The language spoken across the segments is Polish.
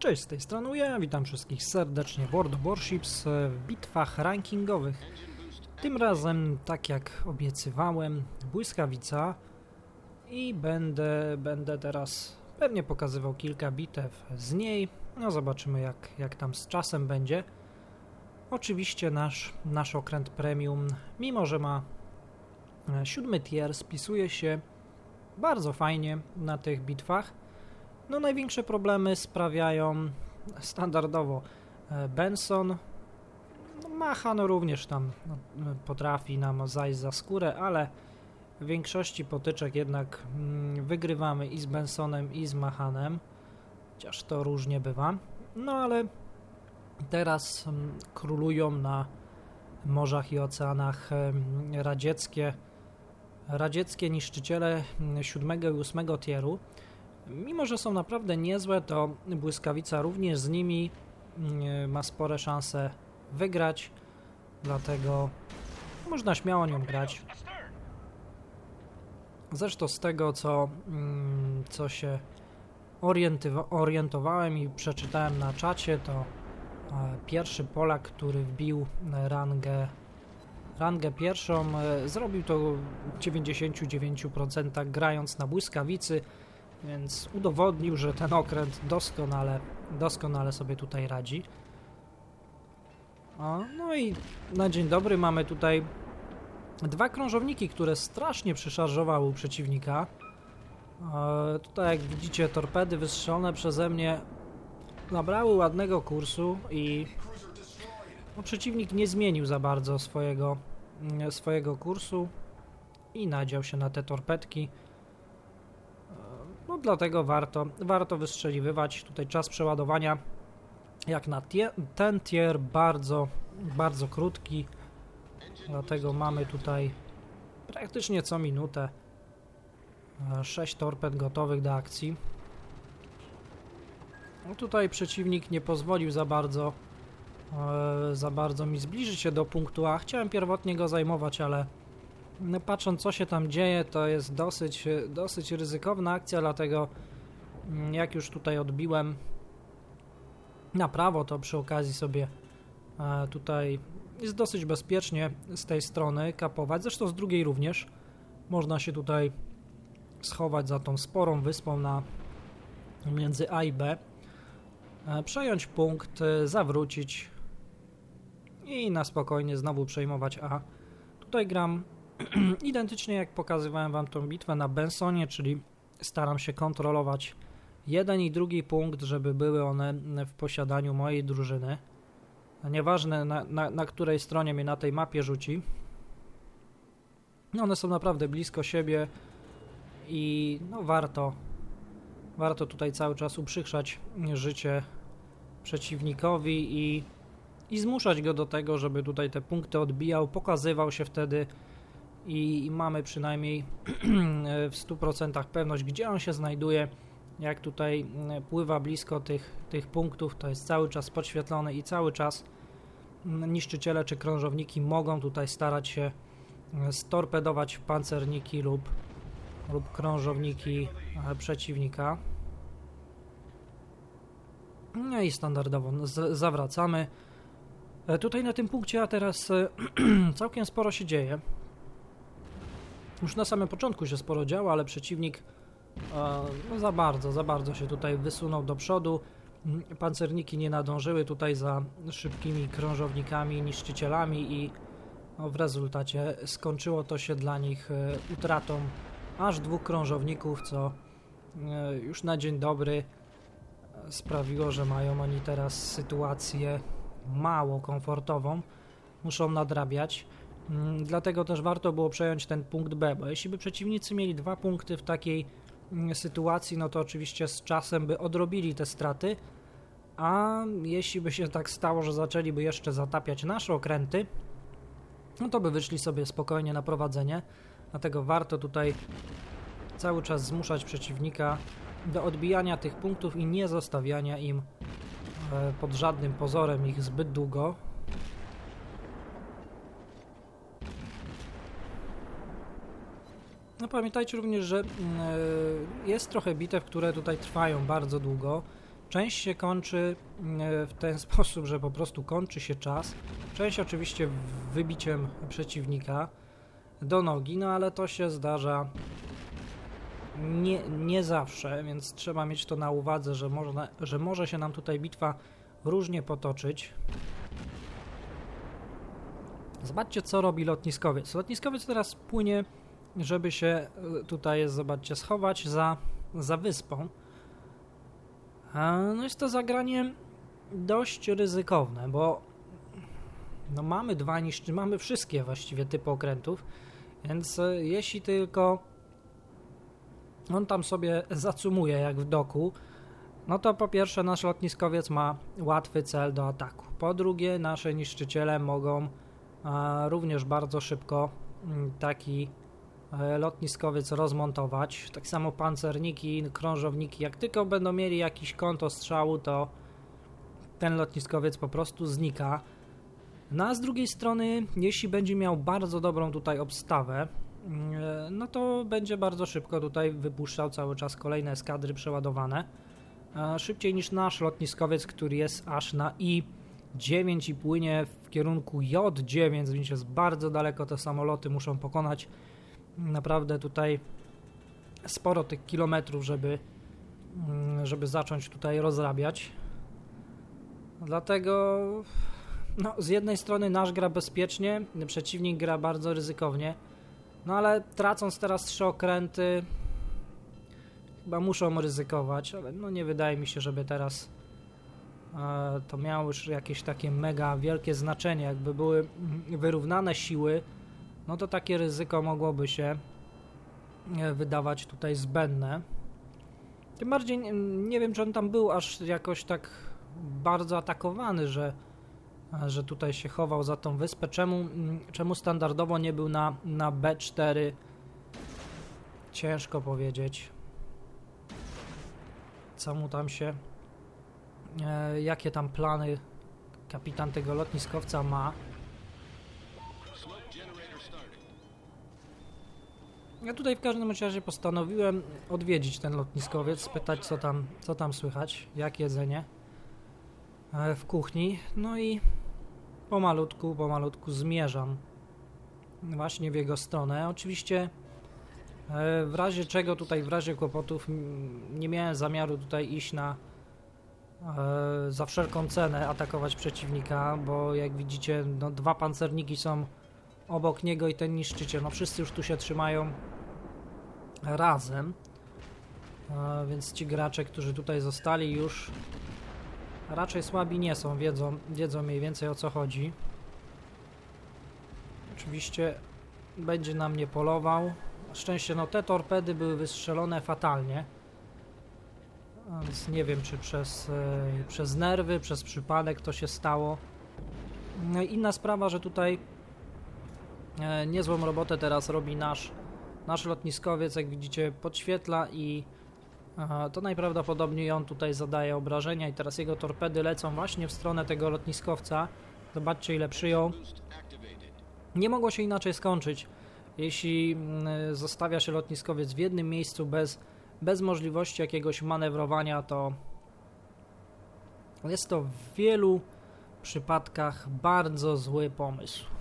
Cześć, z tej strony ja, witam wszystkich serdecznie w World of Warships e, w bitwach rankingowych. Tym razem, tak jak obiecywałem, błyskawica i będę, będę teraz pewnie pokazywał kilka bitew z niej. No zobaczymy jak, jak tam z czasem będzie. Oczywiście nasz, nasz okręt premium, mimo że ma e, siódmy tier, spisuje się bardzo fajnie na tych bitwach. No największe problemy sprawiają standardowo e, Benson. No, Macha no również tam no, potrafi nam zajść za skórę, ale w większości potyczek jednak mm, wygrywamy i z Bensonem i z Machanem. Chociaż to różnie bywa. No ale teraz mm, królują na morzach i oceanach em, radzieckie radzieckie niszczyciele 7 i 8 tieru. Mimo, że są naprawdę niezłe, to błyskawica również z nimi mm, ma spore szanse wygrać, dlatego można śmiało nią grać. Zresztą z tego, co, mm, co się orientowałem i przeczytałem na czacie, to e, pierwszy Polak, który wbił rangę, rangę pierwszą, e, zrobił to w 99% grając na błyskawicy, więc udowodnił, że ten okręt doskonale, doskonale sobie tutaj radzi. O, no i na dzień dobry mamy tutaj dwa krążowniki, które strasznie przyszarżowały przeciwnika. E, tutaj jak widzicie torpedy wystrzelone przeze mnie nabrały ładnego kursu i no, przeciwnik nie zmienił za bardzo swojego, mm, swojego kursu i nadział się na te torpedki. No dlatego warto, warto wystrzeliwywać. Tutaj czas przeładowania jak na ten tier bardzo, bardzo krótki. Dlatego mamy tutaj praktycznie co minutę 6 torped gotowych do akcji. No tutaj przeciwnik nie pozwolił za bardzo e, za bardzo mi zbliżyć się do punktu A. Chciałem pierwotnie go zajmować, ale patrząc co się tam dzieje, to jest dosyć, dosyć ryzykowna akcja, dlatego mm, jak już tutaj odbiłem na prawo, to przy okazji sobie e, tutaj jest dosyć bezpiecznie z tej strony kapować, zresztą z drugiej również. Można się tutaj schować za tą sporą wyspą na między A i B, e, przejąć punkt, e, zawrócić i na spokojnie znowu przejmować A. Tutaj gram identycznie jak pokazywałem Wam tą bitwę na Bensonie, czyli staram się kontrolować jeden i drugi punkt, żeby były one w posiadaniu mojej drużyny. Nieważne na, na, na której stronie mnie na tej mapie rzuci. One są naprawdę blisko siebie i no warto, warto tutaj cały czas uprzykrzać życie przeciwnikowi i, i zmuszać go do tego, żeby tutaj te punkty odbijał, pokazywał się wtedy i, mamy przynajmniej w 100% pewność, gdzie on się znajduje. Jak tutaj mm, pływa blisko tych, tych punktów, to jest cały czas podświetlony i cały czas mm, niszczyciele czy krążowniki mogą tutaj starać się mm, storpedować pancerniki lub, lub krążowniki e, przeciwnika. No i standardowo z, zawracamy. E, Tutaj na tym punkcie, a teraz e, całkiem sporo się dzieje. Już na samym początku się sporo działo, ale przeciwnik e, no za bardzo, za bardzo się tutaj wysunął do przodu. Mm, Pancerniki nie nadążyły tutaj za szybkimi krążownikami, niszczycielami i no, w rezultacie skończyło to się dla nich e, utratą aż dwóch krążowników, co e, już na dzień dobry sprawiło, że mają oni teraz sytuację mało komfortową. Muszą nadrabiać. Mm, Dlatego też warto było przejąć ten punkt B, bo jeśli by przeciwnicy mieli dwa punkty w takiej mm, sytuacji, no to oczywiście z czasem by odrobili te straty, a jeśli by się tak stało, że zaczęliby jeszcze zatapiać nasze okręty, no to by wyszli sobie spokojnie na prowadzenie. Dlatego warto tutaj cały czas zmuszać przeciwnika do odbijania tych punktów i nie zostawiania im e, pod żadnym pozorem ich zbyt długo, No pamiętajcie również, że mm, e, jest trochę bitew, które tutaj trwają bardzo długo Część się kończy e, w ten sposób, że po prostu kończy się czas. Część oczywiście wybiciem przeciwnika do nogi, no ale to się zdarza nie, nie zawsze, więc trzeba mieć to na uwadze, że, można, że może się nam tutaj bitwa różnie potoczyć. Zobaczcie, co robi lotniskowiec. Lotniskowiec teraz płynie, żeby się e, tutaj, zobaczcie, schować za, za wyspą. No jest to zagranie dość ryzykowne, bo no mamy dwa niszczy, mamy wszystkie właściwie typy okrętów, więc e, jeśli tylko on tam sobie zacumuje jak w doku, no to po pierwsze nasz lotniskowiec ma łatwy cel do ataku. Po drugie nasze niszczyciele mogą a, również bardzo szybko m, taki lotniskowiec rozmontować. Tak samo pancerniki, krążowniki, jak tylko będą mieli jakiś kąt ostrzału, to ten lotniskowiec po prostu znika. No a z drugiej strony, jeśli będzie miał bardzo dobrą tutaj obstawę, E, no to będzie bardzo szybko tutaj wypuszczał cały czas kolejne eskadry przeładowane. E, szybciej niż nasz lotniskowiec, który jest aż na I-9 i płynie w kierunku J9, więc jest bardzo daleko. Te samoloty muszą pokonać naprawdę tutaj sporo tych kilometrów, żeby, mm, żeby zacząć tutaj rozrabiać. Dlatego no, z jednej strony nasz gra bezpiecznie, przeciwnik gra bardzo ryzykownie. No ale tracąc teraz trzy okręty, chyba muszą ryzykować, ale no nie wydaje mi się, żeby teraz e, to miało już jakieś takie mega wielkie znaczenie. Jakby były wyrównane siły, no to takie ryzyko mogłoby się e, wydawać tutaj zbędne. Tym bardziej nie wiem, czy on tam był aż jakoś tak bardzo atakowany, że że tutaj się chował za tą wyspę. Czemu, czemu standardowo nie był na, na B4? Ciężko powiedzieć. Co mu tam się... E, jakie tam plany kapitan tego lotniskowca ma? Ja tutaj w każdym razie postanowiłem odwiedzić ten lotniskowiec, spytać co tam, co tam słychać, jak jedzenie e, w kuchni. No i pomalutku, pomalutku zmierzam właśnie w jego stronę. Oczywiście e, w razie czego tutaj, w razie kłopotów nie miałem zamiaru tutaj iść na e, za wszelką cenę atakować przeciwnika, bo jak widzicie no, dwa pancerniki są obok niego i ten niszczyciel, no wszyscy już tu się trzymają razem, więc ci gracze, którzy tutaj zostali już raczej słabi nie są, wiedzą, wiedzą mniej więcej o co chodzi. Oczywiście będzie na mnie polował. Szczęście no te torpedy były wystrzelone fatalnie. Więc nie wiem czy przez, e, przez nerwy, przez przypadek to się stało. No inna sprawa, że tutaj niezłą robotę teraz robi nasz, nasz lotniskowiec, jak widzicie podświetla i to najprawdopodobniej on tutaj zadaje obrażenia i teraz jego torpedy lecą właśnie w stronę tego lotniskowca. Zobaczcie ile przyjął. Nie mogło się inaczej skończyć, jeśli mm, zostawia się lotniskowiec w jednym miejscu bez, bez możliwości jakiegoś manewrowania, to jest to w wielu przypadkach bardzo zły pomysł.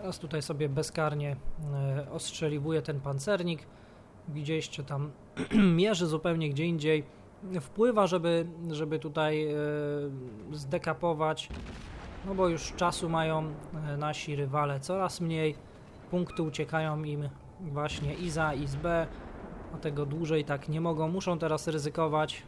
Teraz tutaj sobie bezkarnie e, ostrzeliwuje ten pancernik. Widzieliście tam mierzy zupełnie gdzie indziej. Wpływa, żeby, żeby tutaj e, zdekapować, no bo już czasu mają e, nasi rywale coraz mniej. Punkty uciekają im właśnie i za, i z B. Dlatego dłużej tak nie mogą. Muszą teraz ryzykować.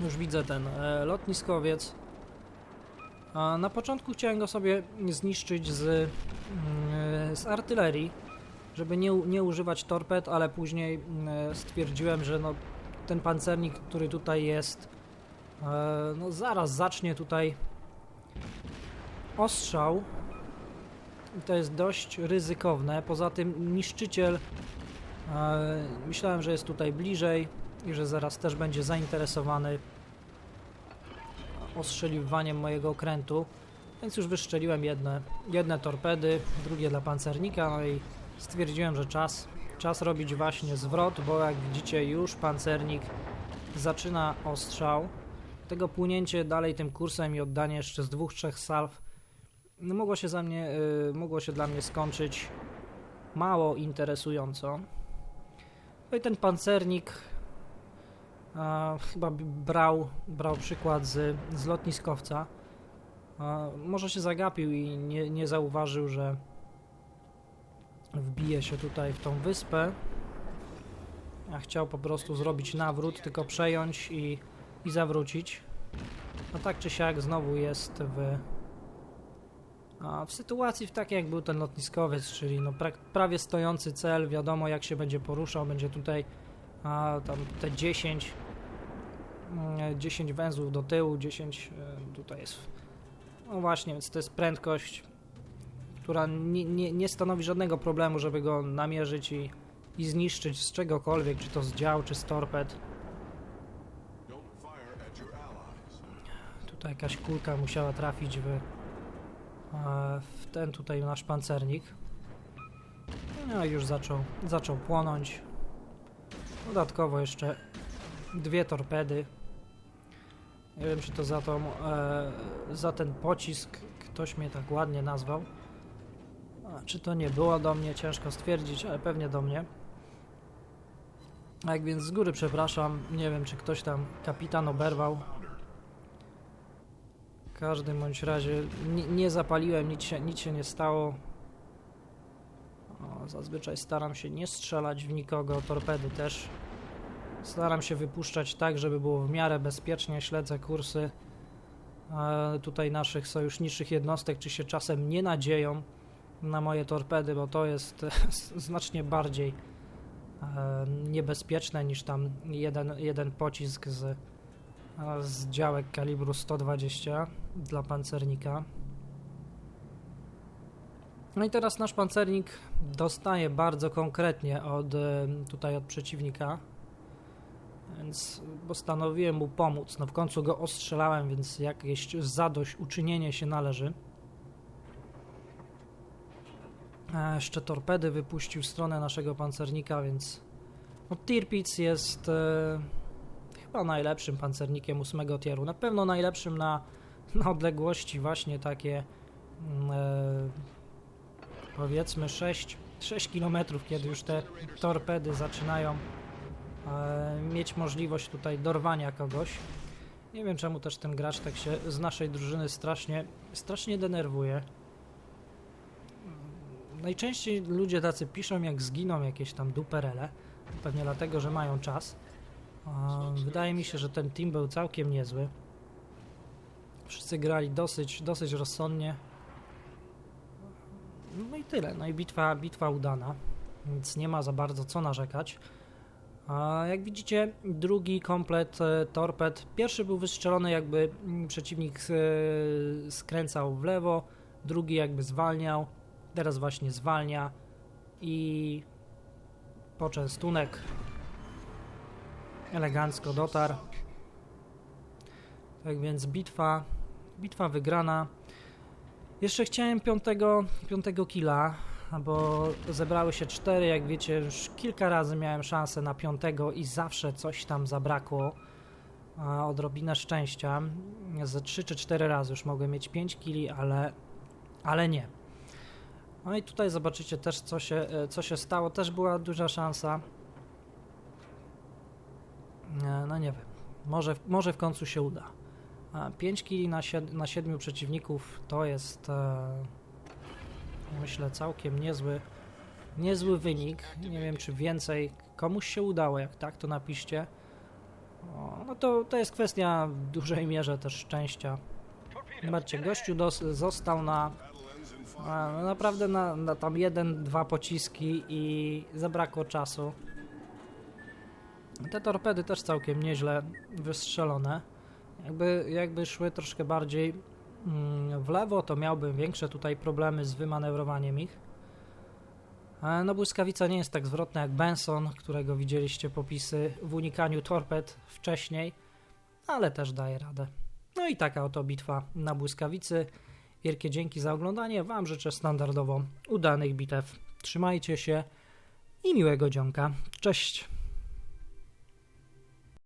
Już widzę ten lotniskowiec a na początku chciałem go sobie zniszczyć z, mm, z artylerii, żeby nie, nie używać torped, ale później mm, stwierdziłem, że no, ten pancernik, który tutaj jest, e, no zaraz zacznie tutaj ostrzał. To jest dość ryzykowne. Poza tym niszczyciel e, myślałem, że jest tutaj bliżej i że zaraz też będzie zainteresowany ostrzeliwaniem mojego okrętu, więc już wyszczeliłem jedne, jedne torpedy, drugie dla pancernika, no i stwierdziłem, że czas, czas robić właśnie zwrot, bo jak widzicie już pancernik zaczyna ostrzał. Tego płynięcie dalej tym kursem i oddanie jeszcze z dwóch, trzech salw no, mogło się za mnie, y, mogło się dla mnie skończyć mało interesująco. No i ten pancernik a, chyba brał, brał przykład z, z lotniskowca. A, może się zagapił i nie, nie zauważył, że wbije się tutaj w tą wyspę. A chciał po prostu zrobić nawrót, tylko przejąć i, i zawrócić. No tak czy siak znowu jest w, a w sytuacji w takiej jak był ten lotniskowiec, czyli no pra, prawie stojący cel, wiadomo jak się będzie poruszał, będzie tutaj a, tam te 10 10 mm, węzłów do tyłu, 10 e, tutaj jest no właśnie, więc to jest prędkość która nie, nie, nie stanowi żadnego problemu, żeby go namierzyć i, i zniszczyć z czegokolwiek, czy to z dział, czy z torped. Tutaj jakaś kulka musiała trafić w, e, w ten tutaj nasz pancernik. No i już zaczął, zaczął płonąć. Dodatkowo jeszcze dwie torpedy. Nie wiem, czy to za, tą, e, za ten pocisk ktoś mnie tak ładnie nazwał. A, czy to nie było do mnie, ciężko stwierdzić, ale pewnie do mnie. A jak więc z góry przepraszam, nie wiem czy ktoś tam kapitan oberwał. W każdym bądź razie nie, nie zapaliłem, nic się, nic się nie stało. O, zazwyczaj staram się nie strzelać w nikogo, torpedy też. Staram się wypuszczać tak, żeby było w miarę bezpiecznie, śledzę kursy e, tutaj naszych sojuszniczych jednostek, czy się czasem nie nadzieją na moje torpedy, bo to jest znacznie bardziej e, niebezpieczne niż tam jeden, jeden pocisk z, e, z działek kalibru 120 dla pancernika. No i teraz nasz pancernik dostaje bardzo konkretnie od e, tutaj od przeciwnika, więc postanowiłem mu pomóc. No w końcu go ostrzelałem, więc jakieś zadość uczynienie się należy. E, jeszcze torpedy wypuścił w stronę naszego pancernika, więc no, Tirpitz jest e, chyba najlepszym pancernikiem ósmego tieru. Na pewno najlepszym na, na odległości właśnie takie mm, e, powiedzmy 6, 6 km, kiedy już te torpedy zaczynają e, mieć możliwość tutaj dorwania kogoś. Nie wiem czemu też ten gracz tak się z naszej drużyny strasznie, strasznie denerwuje. Najczęściej ludzie tacy piszą, jak zginą jakieś tam duperele, pewnie dlatego, że mają czas. Wydaje mi się, że ten team był całkiem niezły. Wszyscy grali dosyć, dosyć rozsądnie. Tyle. No i bitwa, bitwa udana, więc nie ma za bardzo co narzekać. A jak widzicie, drugi komplet e, torped. Pierwszy był wystrzelony, jakby mm, przeciwnik e, skręcał w lewo, drugi jakby zwalniał. Teraz właśnie zwalnia i poczęstunek elegancko dotarł. Tak więc bitwa, bitwa wygrana. Jeszcze chciałem piątego, piątego killa, bo zebrały się cztery, jak wiecie, już kilka razy miałem szansę na piątego i zawsze coś tam zabrakło. Odrobinę szczęścia. Ze trzy czy cztery razy już mogłem mieć pięć kili, ale, ale nie. No i tutaj zobaczycie też, co się, e, co się stało. Też była duża szansa. E, no nie wiem. Może, może w końcu się uda. 5 kili na, na 7 przeciwników to jest e, myślę całkiem niezły, niezły wynik. Nie wiem, czy więcej komuś się udało. Jak tak, to napiszcie. No to, to jest kwestia w dużej mierze też szczęścia. Zobaczcie, gościu dos, został na no naprawdę na, na tam jeden, dwa pociski i zabrakło czasu. Te torpedy też całkiem nieźle wystrzelone. Jakby, jakby szły troszkę bardziej mm, w lewo, to miałbym większe tutaj problemy z wymanewrowaniem ich. E, no błyskawica nie jest tak zwrotna jak Benson, którego widzieliście popisy w unikaniu torped wcześniej, ale też daje radę. No i taka oto bitwa na błyskawicy. Wielkie dzięki za oglądanie. Wam życzę standardowo udanych bitew. Trzymajcie się i miłego dzionka. Cześć!